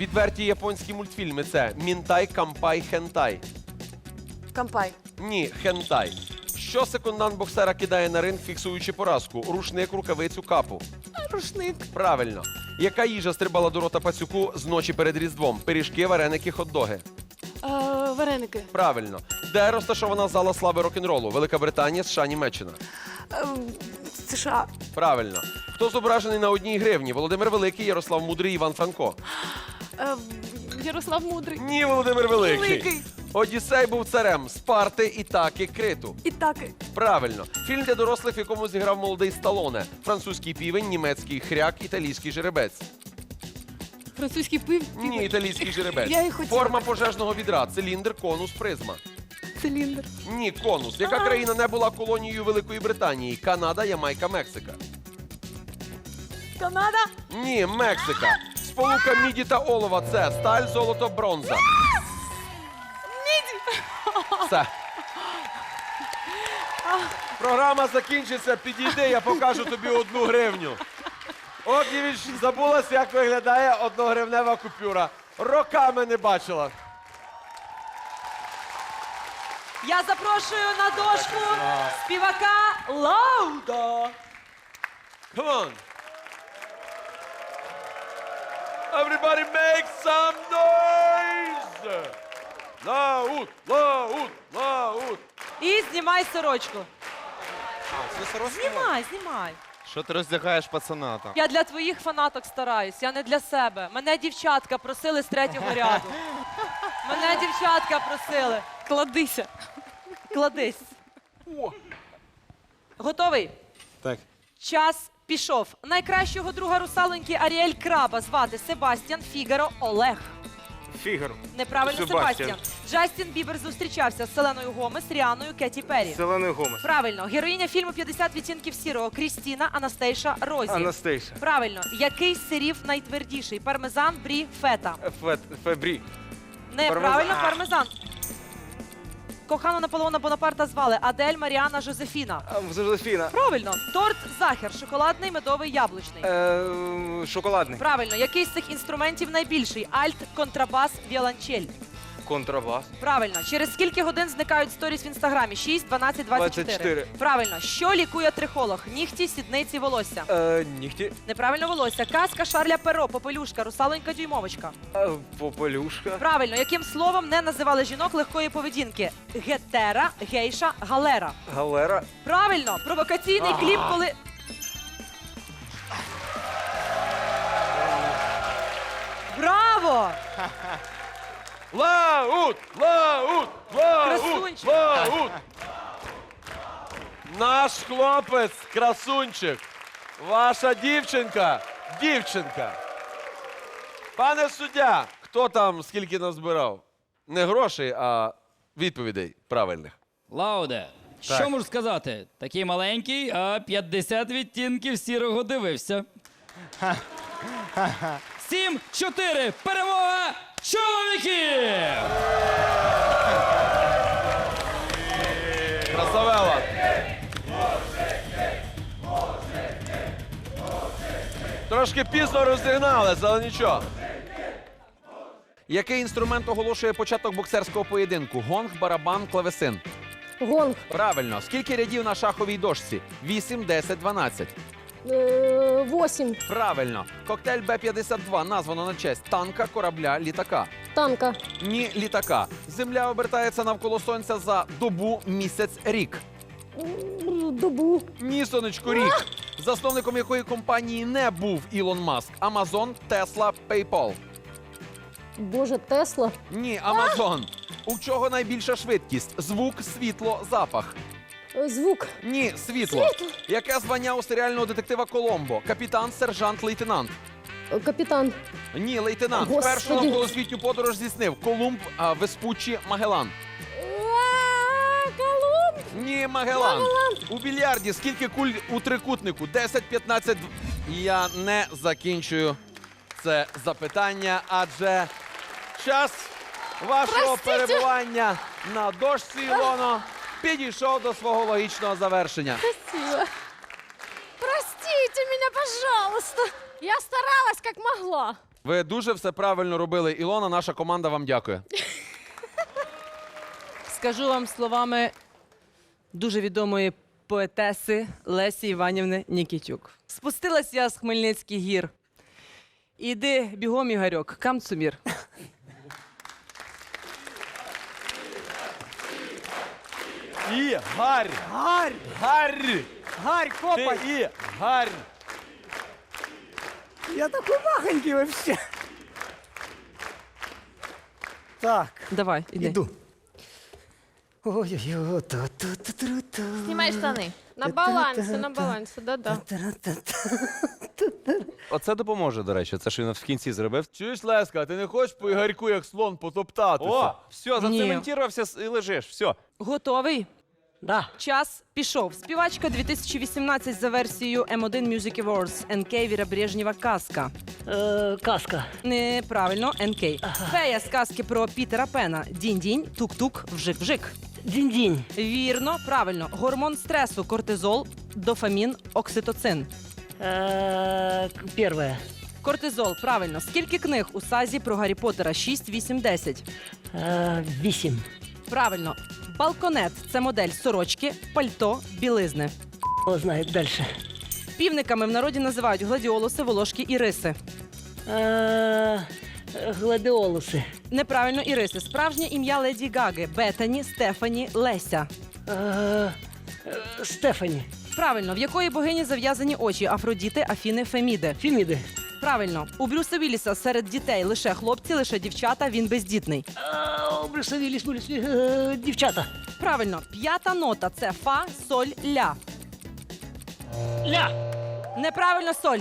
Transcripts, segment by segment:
Відверті японські мультфільми це Мінтай, Кампай, Хентай. Кампай. Ні, хентай. Що секундант боксера кидає на ринг, фіксуючи поразку? Рушник, рукавицю, капу. Рушник. Правильно. Яка їжа стрибала до рота пацюку з ночі перед Різдвом? Пиріжки, вареники, хот-доги. Е, вареники. Правильно. Де розташована зала слави рок-н-ролу? Велика Британія, США, Німеччина. Е, США. Правильно. Хто зображений на одній гривні? Володимир Великий, Ярослав Мудрий, Іван Франко. Е, Ярослав Мудрий. Ні, Володимир Великий. Великий. Одіссей був царем Спарти, Ітаки, Криту. І так. Правильно. Фільм для дорослих, в якому зіграв молодий Сталоне. Французький півень, німецький хряк, італійський жеребець. Французький пив. Ні, італійський жеребець. Я і хотіла. Форма пожежного відра, циліндр, конус, призма. Циліндр. Ні, конус. Яка А. країна не була колонією Великої Британії? Канада, Ямайка, Мексика. Канада. Ні, Мексика. Сполука міді та олова це сталь, золото, бронза. Міді. Все. Програма закінчиться. Підійди, я покажу тобі одну гривню. Огнєвіч забулась, як виглядає одногривнева купюра. Роками не бачила. Я запрошую на дошку співака Лауда. Come on. Everybody make some noise! Лаут, лаут, лаут. І знімай сорочку. Це сорочка? Знімай, знімай. Що ти роздягаєш пацана там? Я для твоїх фанаток стараюсь, я не для себе. Мене дівчатка просили з третього ряду. Мене дівчатка просили. Кладися. Кладись. Готовий? Так. Час пішов. Найкращого друга русалоньки Аріель Краба звати Себастьян Фігаро Олег. Фігаро. Неправильно Себастьян. Себастьян. Джастін Бібер зустрічався з Селеною Гомес, Ріаною Кеті Перрі. Зелений Гомес. Правильно. Героїня фільму «50 відтінків сірого Крістіна Анастейша Розі. Анастейша. Правильно. Який з сирів найтвердіший? Пармезан, брі, фета. Фет, Фебрі. Неправильно, Пармезан. Кохану Наполеона Бонапарта звали Адель Маріана Жозефіна. Жозефіна. Правильно. Торт Захер, шоколадний, медовий, яблучний. Е, шоколадний. Правильно. Який з цих інструментів найбільший? Альт, контрабас, віолончель. Контрабас. Правильно. Через скільки годин зникають сторіс в інстаграмі? 6, 12, 24. 24. Правильно. Що лікує трихолог? Нігті, сідниці, волосся. Е, нігті. Неправильно волосся. Казка Шарля Перо, попелюшка, русалонька дюймовочка. Е, попелюшка. Правильно, яким словом не називали жінок легкої поведінки? Гетера, гейша, галера. Галера. Правильно, провокаційний кліп, коли. Браво! Лаут! Лаут! Лаут! Красунчик. Лаут! Наш хлопець, красунчик. Ваша дівчинка, дівчинка. Пане суддя, хто там скільки назбирав? Не грошей, а відповідей правильних. Лауде, що можу сказати? Такий маленький, а 50 відтінків сірого дивився. Сім, чотири, перемога чоловіків! Красавела. Трошки пізно розігналися, але нічого. Який інструмент оголошує початок боксерського поєдинку? Гонг, барабан, клавесин. Гонг. Правильно. Скільки рядів на шаховій дошці? 8, 10, 12. Е, Восемь. Правильно. Коктейль Б-52 названо на честь танка, корабля, літака. Танка. Ні, літака. Земля обертається навколо сонця за добу, місяць, рік. М, Добу. Ні, сонечко, рік. Засновником якої компанії не був Ілон Маск? Амазон, Тесла, PayPal. Боже, Тесла. Ні, Амазон. У чого найбільша швидкість? Звук, світло, запах. Е, Звук. Ні, світло. Яке звання у серіального детектива Коломбо? Капітан, сержант, лейтенант. Е, Капітан. Ні, лейтенант. Господи. Першу навколосвітню подорож здійснив Колумб, а, Веспуччі, Магелан. А, Колумб. Ні, Магелан. У більярді скільки куль у трикутнику? 10, 15. дв- Я не закінчую це запитання, адже час вашого перебування на дошці Ілоно підійшов до свого логічного завершення. Спасибо. Простите меня, пожалуйста. Я старалась как могла. Ви дуже все правильно робили. Ілона, наша команда вам дякує. Скажу вам словами дуже відомої поетеси Лесі Іванівни Нікітюк. Спустилась я з Хмельницьких гір. Іди бігом, Ігорьок, камцумір. І гарь! Гарь! Гарь! Гарь, копай! І гарь! Я такой махонький вообще. Так, Давай, іди. иду. Ой-ой-ой. Знімай штани. На балансі, на балансі, да-да. Оце допоможе, до речі. Це що він в кінці зробив. Чуєш, Леска, а ти не хочеш по Ігорьку як слон потоптатися? О, все, зацементувався і лежиш. Все. Готовий? Да. Час пішов. Співачка 2018 за версією M1 Music Awards. НК Віра Брежнєва казка. Э, каска. Неправильно, НК. Фея з казки про Пітера Пена. Дінь-дінь, тук-тук, вжик-вжик. Динь-динь. Вірно, правильно. Гормон стресу, кортизол, дофамін, окситоцин. Э, к- первое. Кортизол, правильно. Скільки книг у сазі про Гаррі Поттера? 6, 8, 10. Э, висим. Правильно. Балконет це модель сорочки, пальто, білизни. Кто знает дальше. Півниками в народі називають гладіолуси, волошки і риси. Э, э, гладиолусы. Неправильно іриси. Справжнє ім'я Леді Гаги. Бетані, Стефані, Леся. Э, э, Стефани. Правильно, в якої богині зав'язані очі Афродіти, Афіни, Феміди. Фемиды. Правильно, у Брюса Вілліса серед дітей лише хлопці, лише дівчата, він бездітний. Виллис, Виллис, э, девчата. Правильно, п'ята нота це фа, соль, ля. Ля. Неправильно соль.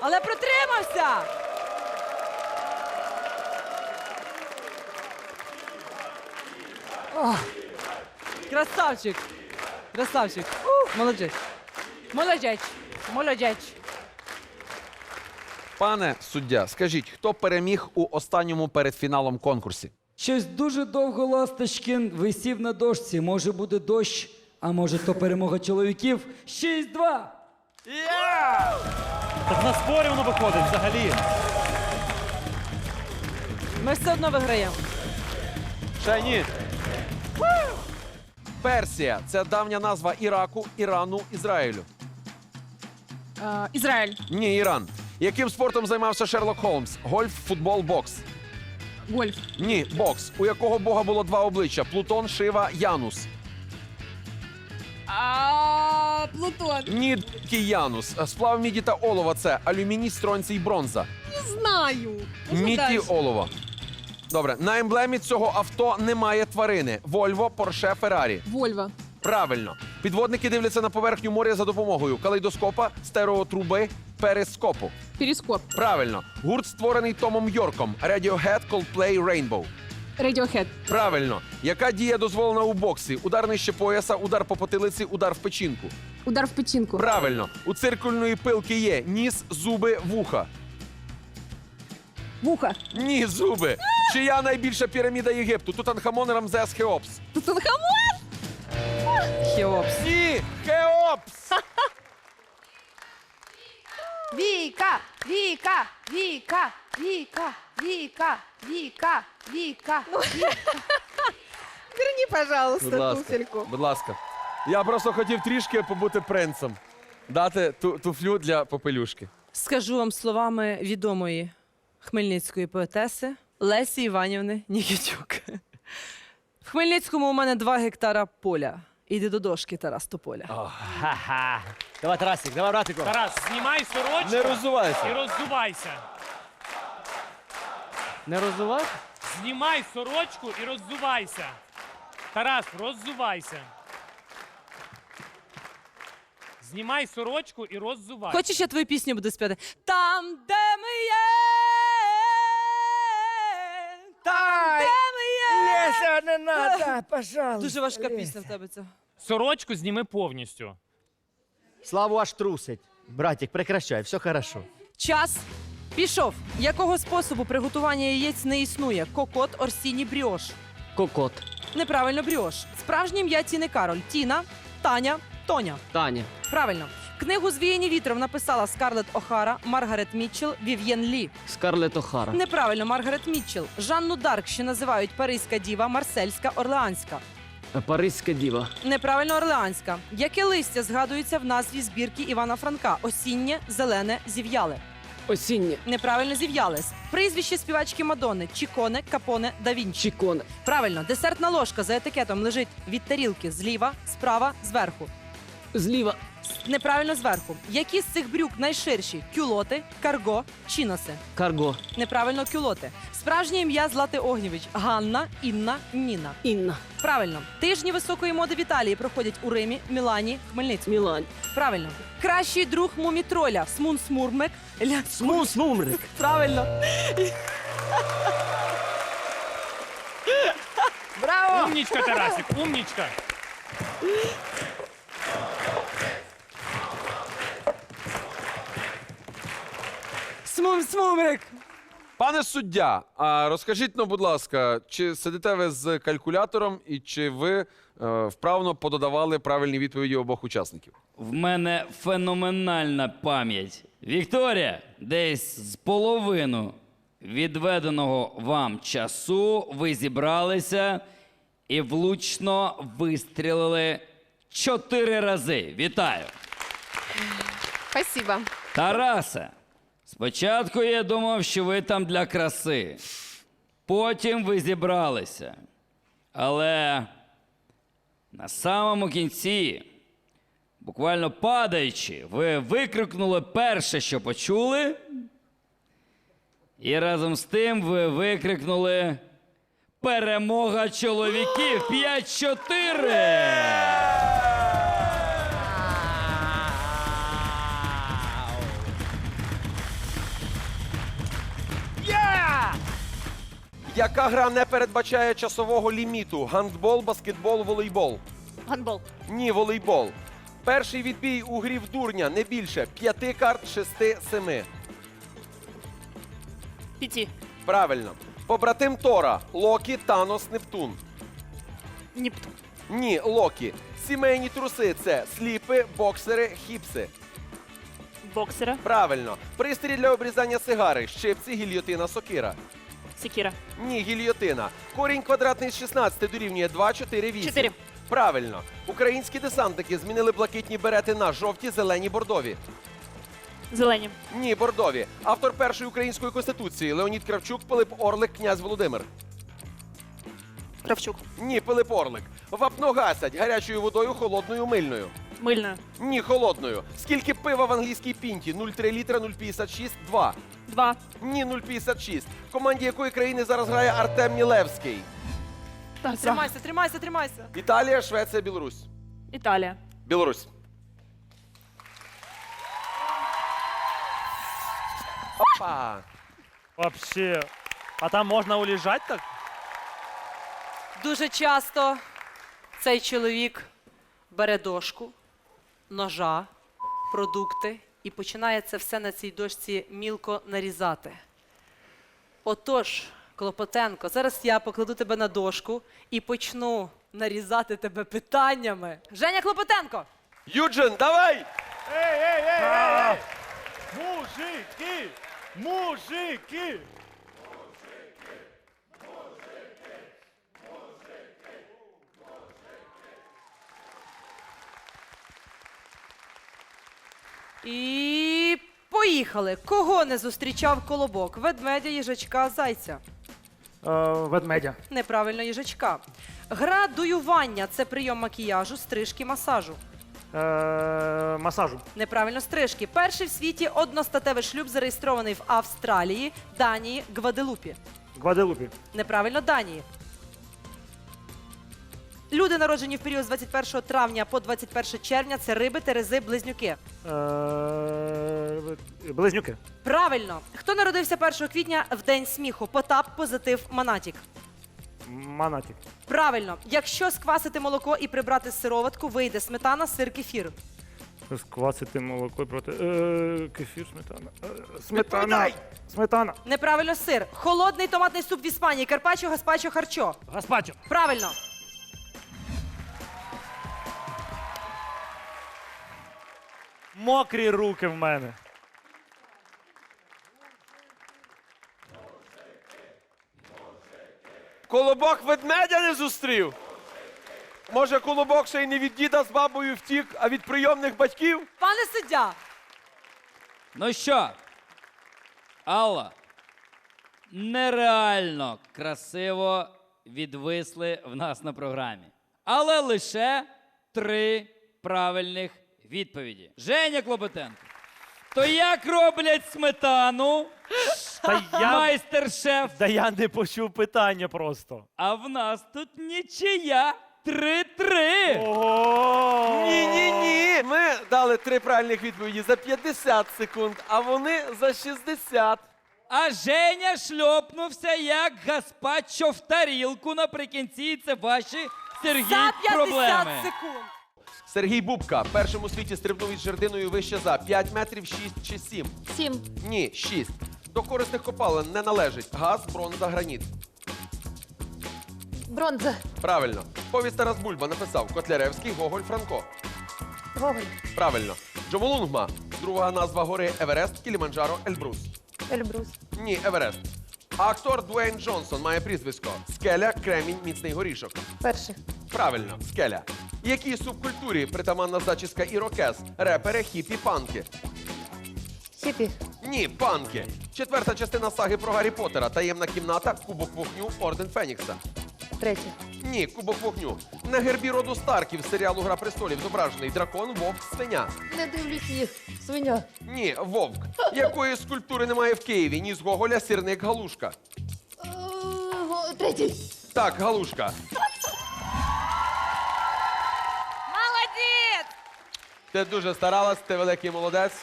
Але протримався. Красавчик. Красавчик. Молодець. Молодець. Молодець. Пане суддя, скажіть, хто переміг у останньому перед фіналом конкурсі? Щось дуже довго Ласточкін висів на дошці. Може буде дощ, а може то перемога чоловіків. 6-2. Так на спорі воно виходить взагалі. Ми все одно виграємо. Ще ні. Персія це давня назва Іраку, Ірану, Ізраїлю. Е, Ізраїль. Ні, Іран. Яким спортом займався Шерлок Холмс? Гольф, футбол, бокс. Гольф. Ні, бокс. У якого бога було два обличчя: Плутон, Шива, Янус. А, Плутон. Ні, Янус. Сплав міді та олова це алюміній, стронцій, бронза. Не Знаю. Можна Міді далі? олова. Добре, на емблемі цього авто немає тварини. Вольво, Порше, Феррарі. Вольва. Правильно. Підводники дивляться на поверхню моря за допомогою калейдоскопа, стереотруби, перископу. Перископ. Правильно. Гурт створений Томом Йорком. Radiohead, Coldplay, Rainbow. Radiohead. Правильно. Яка дія дозволена у боксі? Удар нижче пояса, удар по потилиці, удар в печінку. Удар в печінку. Правильно. У циркульної пилки є ніс, зуби, вуха. Вуха. Ні, зуби. Чия найбільша піраміда Єгипту? Тутанхамон, Рамзес, Хеопс. Тутанхамон. Хеопс. Ні, Хеопс. Віка, Віка, Віка, Віка, Віка, Віка, Віка. Верни, пожалуйста, Будь ласка, будь ласка. Я просто хотів трішки побути принцем. Дати ту, туфлю для попелюшки. Скажу вам словами відомої хмельницької поетеси Лесі Іванівни Нікітюк. В Хмельницькому у мене два гектара поля. Іди до дошки, Тарас Тополя. Ха-ха. Давай, Тарасик, давай, братику. Тарас, знімай сорочку Не і роздувайся. Не розувай? Знімай сорочку і роздувайся. Тарас, роззувайся. Знімай сорочку і роззувайся. Хочеш, я твою пісню буду співати? Там, де ми є. Там, де ми є. Леся, не надо, пожалуйста. Дуже важка пісня в тебе це. Сорочку зніми повністю. Славу аж трусить. Братик, прекращай, все хорошо. Час пішов. Якого способу приготування яєць не існує? Кокот, орсіні, бріош. Кокот. Неправильно бріош. Справжнє ім'я Тіни Кароль. Тіна, Таня, Тоня. Таня. Правильно. Книгу Звіяні вітром написала Скарлетт О'Хара, Маргарет Мітчелл, Вів'єн Лі. Скарлетт О'Хара. Неправильно, Маргарет Мітчелл. Жанну Дарк ще називають Паризька діва, Марсельська, Орлеанська. Паризька діва. Неправильно Орлеанська. Яке листя згадується в назві збірки Івана Франка? Осіннє, зелене, зів'яле. Осіннє. Неправильно зів'яле. Прізвище співачки Мадонни Чіконе, Капоне, да Вінчі. Чікон. Правильно, десертна ложка за етикетом лежить від тарілки зліва, справа, зверху. Зліва. Неправильно зверху. Які з цих брюк найширші? Кюлоти, карго, чіноси. Карго. Неправильно кюлоти. Справжнє ім'я Злати Огнєвич. Ганна, Інна, Ніна. Інна. Правильно. Тижні високої моди в Італії проходять у Римі, Мілані, Хмельницькому. Мілань. Правильно. Кращий друг мумітроля. Смун Смурмек. Ля... Смул смумрик. Правильно. Браво! Умнічка, Тарасик, умнічка. Смум Смумрик. Пане суддя, а розкажіть, ну, будь ласка, чи сидите ви з калькулятором і чи ви е, вправно пододавали правильні відповіді обох учасників? В мене феноменальна пам'ять. Вікторія, десь з половину відведеного вам часу ви зібралися і влучно вистрілили чотири рази. Вітаю! Спасибо. Тарасе, спочатку я думав, що ви там для краси. Потім ви зібралися. Але на самому кінці, буквально падаючи, ви викрикнули перше, що почули. І разом з тим ви викрикнули Перемога чоловіків 5-4! Яка гра не передбачає часового ліміту? Гандбол, баскетбол, волейбол? Гандбол. Ні, волейбол. Перший відбій у грі в дурня не більше п'яти карт, шести, семи. Пяти. Правильно. Побратим Тора Локі, Танос, Нептун. Нептун. Ні, Локі. Сімейні труси це сліпи, боксери, хіпси. Боксера. Правильно. Пристрій для обрізання сигари, щипці, гільйотина, сокира. Секира. Ні, гільйотина. Корінь квадратний з 16 дорівнює 2, 4, 8. Чотири. Правильно. Українські десантники змінили блакитні берети на жовті, зелені, бордові. Зелені. Ні, бордові. Автор першої української конституції Леонід Кравчук, Пилип Орлик, князь Володимир. Кравчук. Ні, Пилип Орлик. Вапно гасять гарячою водою, холодною, мильною. Мильна. Ні, холодною. Скільки пива в англійській пінті? 0,3 літра, 0,56, 2. Два. Ні, 0,56. В команді якої країни зараз грає Артем Мілевський? Тримайся, тримайся, тримайся. Італія, Швеція, Білорусь. Італія. Білорусь. Опа! Вообще. А там можна улежать так? Дуже часто цей чоловік бере дошку, ножа, продукти і починає це все на цій дошці мілко нарізати. Отож, Клопотенко, зараз я покладу тебе на дошку і почну нарізати тебе питаннями. Женя Клопотенко! Юджин, давай! Мужики! Мужики! І поїхали. Кого не зустрічав колобок? Ведмедя, їжачка, зайця. ведмедя. Неправильно їжачка. Гра дуювання це прийом макіяжу, стрижки, масажу. масажу. Неправильно стрижки. Перший в світі одностатевий шлюб зареєстрований в Австралії, Данії, Гваделупі. Гваделупі. Неправильно Данії. Люди, народжені в період з 21 травня по 21 червня, це риби, терези, близнюки. Близнюки. Правильно. Хто народився 1 квітня в день сміху? Потап, позитив, Манатік. Манатік. Правильно. Якщо сквасити молоко і прибрати сироватку, вийде сметана, сир, кефір. Сквасити молоко проти. кефір, сметана. Відповідай! Сметана. Неправильно сир. Холодний томатний суп в Іспанії. Карпаччо, гаспачо, харчо. Гаспачо. Правильно. Мокрі руки в мене. Колобок ведмедя не зустрів. Може, колобок ще й не від діда з бабою втік, а від прийомних батьків? Пане суддя, Ну що, Алла, нереально красиво відвисли в нас на програмі. Але лише три правильних відповіді. Женя Клопотенко. То як роблять сметану, Та я, майстер-шеф, та я не почув питання просто. а в нас тут нічия. Три-три. Ого! Ні, ні, ні. Ми дали три правильних відповіді за 50 секунд, а вони за 60. А Женя шльопнувся як гаспачо в тарілку наприкінці. і Це ваші Сергій за 50 проблеми. секунд. Сергій Бубка першим у світі стрибнув із жердиною вище за 5 метрів 6 чи 7. Сім. Ні, 6. До корисних копалин не належить газ, бронза, граніт. Бронза. Правильно. Повість Тарас Бульба написав Котляревський, Гоголь, Франко. Гоголь. Правильно. Джомолунгма. Друга назва гори Еверест, Кіліманджаро, Ельбрус. Ельбрус. Ні, Еверест. А актор Дуейн Джонсон має прізвисько Скеля, Кремінь, міцний горішок. Перший. Правильно, скеля. Якій субкультурі притаманна зачіска ірокез? Репери, хіпі, панки. Хіпі. Ні, панки. Четверта частина саги про Гаррі Поттера. Таємна кімната, Кубок вогню, Орден Фенікса. Третій. Ні, Кубок вогню. На гербі роду Старків з серіалу Гра престолів зображений дракон, вовк, свиня. Не дивлюсь їх. Свиня. Ні, вовк. Якої скульптури немає в Києві? Ні з Гоголя, сірник, галушка. Е, го- Третій. Так, галушка. Ти дуже старалась, ти великий молодець.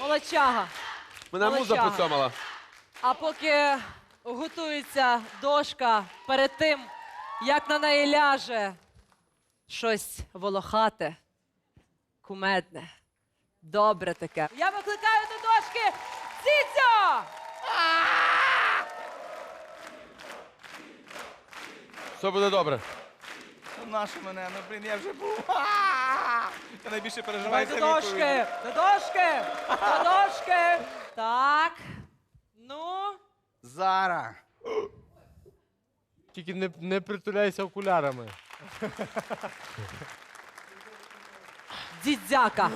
Молодчага. Мене муза Молодчага. поцьомала. А поки готується дошка перед тим, як на неї ляже щось волохате, кумедне, добре таке. Я викликаю до дошки Ціцю! Все буде добре. Нашу мене, ну блін, я вже був. Я найбільше Давай переживаю до дошки! До дошки! До дошки! Так. Ну. Зара. Тільки не, не притуляйся окулярами. Дідзяка.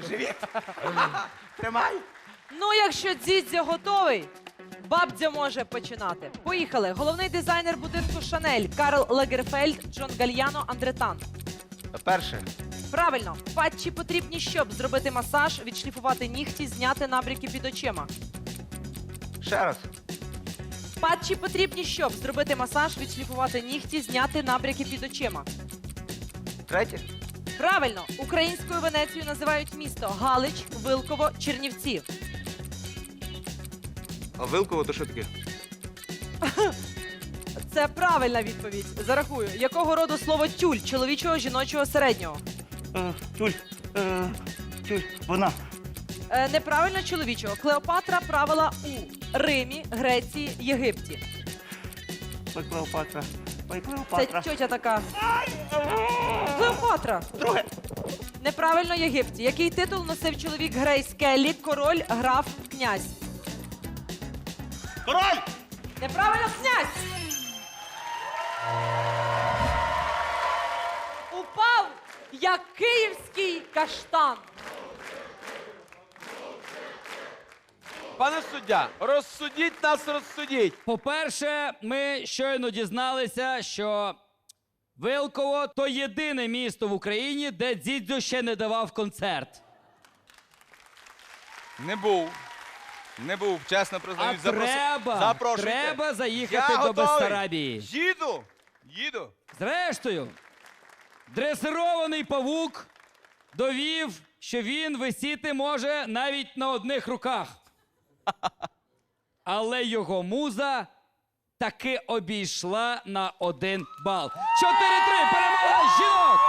Тримай. Ну, якщо дідзя готовий, бабдя може починати. Поїхали. Головний дизайнер будинку Шанель Карл Лагерфельд, Джон Гальяно, Андретан. Перше. Правильно, патчі потрібні, щоб зробити масаж, відшліфувати нігті, зняти набряки під очима. Ще раз. Патчі потрібні, щоб зробити масаж, відшліфувати нігті, зняти набряки під очима. Третє. Правильно, українською Венецією називають місто Галич, Вилково, Чернівці. А Вилково то що таке? Це правильна відповідь. Зарахую. Якого роду слово тюль чоловічого, жіночого, середнього? Тюль. Тюль. Вона. Е, неправильно чоловічого. Клеопатра правила у Римі, Греції, Єгипті. Ой, Клеопатра. Ой, Це тьотя така. Клеопатра. Друге. Неправильно Єгипті. Який титул носив чоловік Грейс Келлі? Король, граф, князь. Король! Неправильно князь. Упав як київський каштан. Пане суддя, розсудіть нас, розсудіть. По-перше, ми щойно дізналися, що Вилково то єдине місто в Україні, де Дзідзьо ще не давав концерт. Не був. Не був, чесно А признаюсь. треба, Запрошуйте. треба заїхати Я до готовий. Бессарабії. Їду! Їду! Зрештою, дресирований павук довів, що він висіти може навіть на одних руках. Але його муза таки обійшла на один бал. 4-3 перемога жінок!